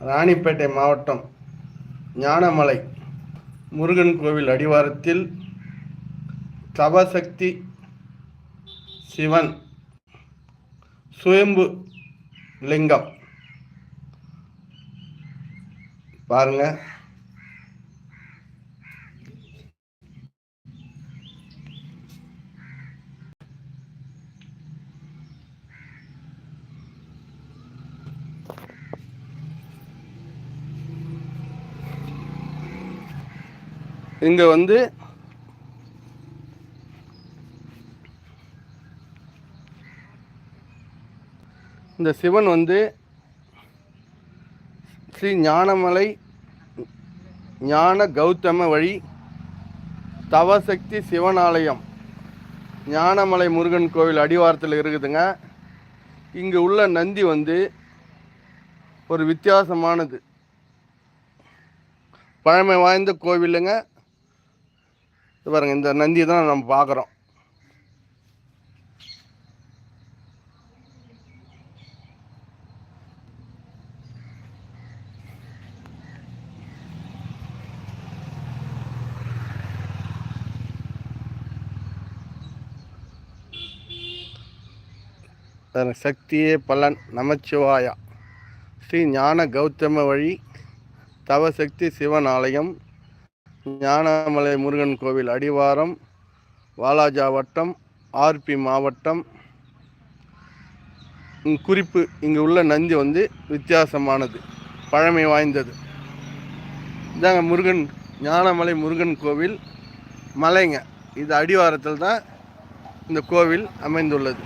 ராணிப்பேட்டை மாவட்டம் ஞானமலை முருகன் கோவில் அடிவாரத்தில் தவசக்தி சிவன் சுயம்பு லிங்கம். பாருங்கள் இங்கே வந்து இந்த சிவன் வந்து ஸ்ரீ ஞானமலை ஞான கௌதம வழி தவசக்தி சிவன் ஆலயம் ஞானமலை முருகன் கோவில் அடிவாரத்தில் இருக்குதுங்க. இங்கே உள்ள நந்தி வந்து ஒரு வித்தியாசமானது. பழமை வாய்ந்த கோவிலுங்க. இது பாருங்க இந்த நந்தி தான் நம்ம பார்க்குறோம். சக்தியே பலன் நமச்சிவாயா. ஸ்ரீ ஞான கௌதம வழி தவசக்தி சிவன் ஆலயம் ஞானமலை முருகன் கோவில் அடிவாரம் வாலாஜா வட்டம் ஆர்பி மாவட்டம். குறிப்பு இங்கே உள்ள நந்தி வந்து வித்தியாசமானது பழமை வாய்ந்தது. இதாங்க முருகன் ஞானமலை முருகன் கோவில். மலைங்க இது அடிவாரத்தில் தான் இந்த கோவில் அமைந்துள்ளது.